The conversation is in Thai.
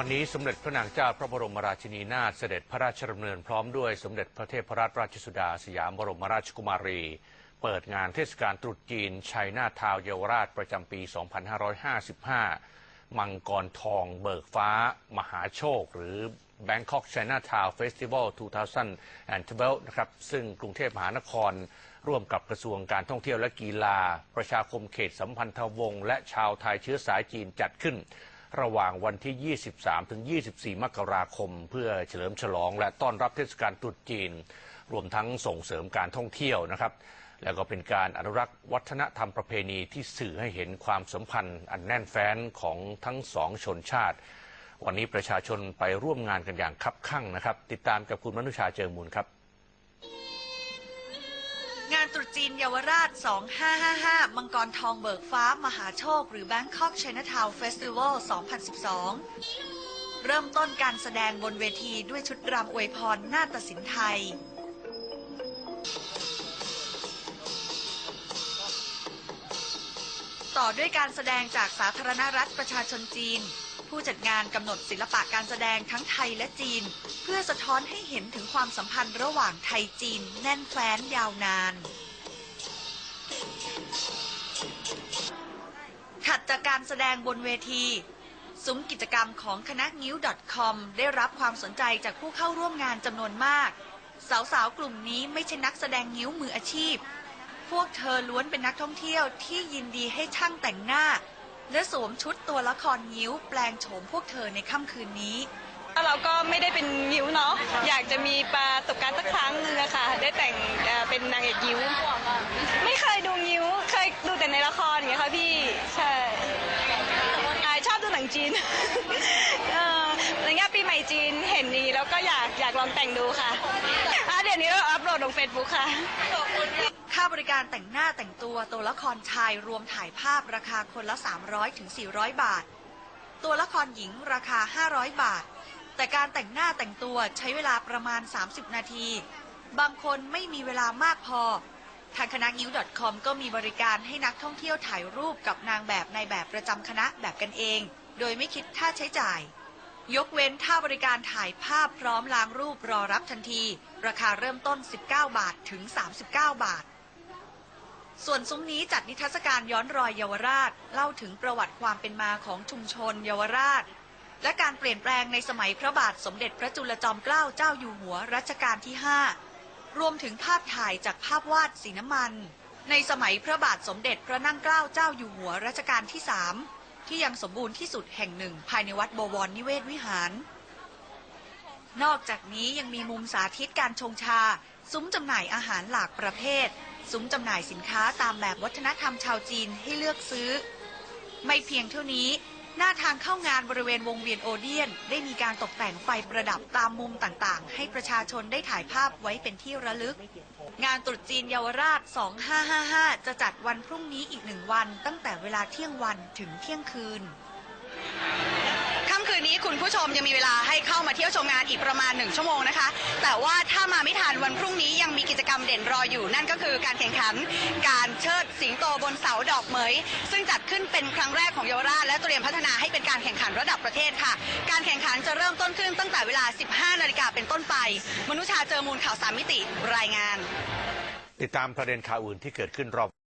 วันนี้สมเด็จพระนางเจ้าพระบรมราชินีนาถเสด็จพระราชดำเนินพร้อมด้วยสมเด็จพระเทพรัตนราชสุดาสยามบรมราชกุมารี เปิดงานเทศกาลตรุษจีนชัยนาทาวเยาวราชประจำปี 2555 มังกรทองเบิกฟ้า มหาโชค หรือ Bangkok Chinatown Festival 2012 นะครับ ซึ่งกรุงเทพมหานคร ร่วมกับกระทรวงการท่องเที่ยวและกีฬา ประชาคมเขตสัมพันธวงศ์และชาวไทยเชื้อสายจีนจัดขึ้น ระหว่างวันที่ 23 ถึง 24 มกราคม เพื่อเฉลิมฉลอง และต้อนรับเทศกาลตรุษจีน รวมทั้งส่งเสริมการท่องเที่ยวนะครับ แล้วก็เป็นการอนุรักษ์วัฒนธรรมประเพณีที่สื่อให้เห็นความสัมพันธ์ อันแน่นแฟ้นของทั้งสองชนชาติ วันนี้ประชาชนไปร่วมงานกันอย่างคับคั่งนะครับ ติดตามกับคุณมนุชาเจอมูลครับานตรุษจีนเยาวราช 2555 มังกรทองเบิกฟ้ามหาโชค หรือ Bangkok Chinatown Festival 2012 เริ่มต้นการแสดงบนเวทีด้วยชุดรำอวยพรนาฏศิลป์ไทย ต่อด้วยการแสดงจากสาธารณรัฐประชาชนจีน ผู้จัดงานกำหนดศิลปะการแสดงทั้งไทยและจีน เพื่อสะท้อนให้เห็นถึงความสัมพันธ์ระหว่างไทยจีนแน่นแฟ้นยาวนาน ถัดจากการแสดงบนเวทีซุ้มกิจกรรมของคณะงิ้ว .com ได้รับความสนใจจากผู้เข้าร่วมงานจำนวนมาก สาวๆ กลุ่มนี้ไม่ใช่นักแสดงงิ้วมืออาชีพ พวกเธอล้วนเป็นนักท่องเที่ยวที่ยินดีให้ช่างแต่งหน้า และสวมชุดตัวละครงิ้วแปลงโฉมพวกเธอในค่ำคืนนี้เราก็ไม่ได้เป็นยิ้วเนาะอยากจะมีประสบการณ์สักครั้งหนึ่งอะค่ะ ได้แต่งเป็นนางเอกยิ้ว ไม่เคยดูยิ้ว เคยดูแต่ในละครอย่างเงี้ยค่ะพี่ ใช่อ่าชอบดูหนังจีนเอออะไรเงี้ยปีใหม่จีนเห็นนี้แล้วก็อยากอยากลองแต่งดูค่ะอะเดี๋ยวนี้เราอัพโหลดลงเฟซบุ๊กค่ะ ค่าบริการแต่งหน้าแต่งตัวตัวละครชายรวมถ่ายภาพราคาคนละ 300ถึง400 บาท ตัวละครหญิงราคา 500 บาท แต่การแต่งหน้าแต่งตัวใช้เวลาประมาณ 30 นาที บางคนไม่มีเวลามากพอ ทางคณะงิ้ว .com ก็มีบริการให้นักท่องเที่ยวถ่ายรูปกับนางแบบในแบบประจำคณะแบบกันเอง โดยไม่คิดค่าใช้จ่าย ยกเว้นค่าบริการถ่ายภาพพร้อมล้างรูปรอรับทันที ราคาเริ่มต้น 19 บาทถึง 39 บาท ส่วนซุ้มนี้จัดนิทรรศการย้อนรอยเยาวราช เล่าถึงประวัติความเป็นมาของชุมชนเยาวราช และการเปลี่ยนแปลงในสมัยพระบาทสมเด็จพระจุลจอมเกล้าเจ้าอยู่หัวรัชกาลที่ 5 รวมถึงภาพถ่ายจากภาพวาดสีน้ำมันในสมัยพระบาทสมเด็จพระนั่งเกล้าเจ้าอยู่หัวรัชกาลที่3 ที่ยังสมบูรณ์ที่สุดแห่งหนึ่งภายในวัดบวรนิเวศวิหาร นอกจากนี้ยังมีมุมสาธิตการชงชา ซุ้มจำหน่ายอาหารหลากประเภท ซุ้มจำหน่ายสินค้าตามแบบวัฒนธรรมชาวจีนให้เลือกซื้อ ไม่เพียงเท่านี้ หน้าทางเข้างานบริเวณวงเวียนโอเดียน ได้มีการตกแต่งไฟประดับตามมุมต่างๆ ให้ประชาชนได้ถ่ายภาพไว้เป็นที่ระลึก งานตรุษจีนเยาวราช 2555 จะจัดวันพรุ่งนี้อีกหนึ่งวัน ตั้งแต่เวลาเที่ยงวันถึงเที่ยงคืนำคืนนี้คุณผู้ชมยังมีเวลาให้เข้ามาเที่ยวชมงานอีกประมาณหนึ่งชั่วโมงนะคะ แต่ว่าถ้ามาไม่ทันวันพรุ่งนี้ยังมีกิจกรรมเด่นรออยู่นั่นก็คือการแข่งขัน การเชิดสิงโตบนเสาดอกเหมย ซึ่งจัดขึ้นเป็นครั้งแรกของเยาวราชและเตรียมพัฒนาให้เป็นการแข่งขันระดับประเทศค่ะ การแข่งขันจะเริ่มต้นขึ้นตั้งแต่เวลา 15 นาฬิกาเป็นต้นไป มนุชาเจอมูลข่าวสามมิติรายงาน ติดตามประเด็นข่าวอื่นที่เกิดขึ้นรอบ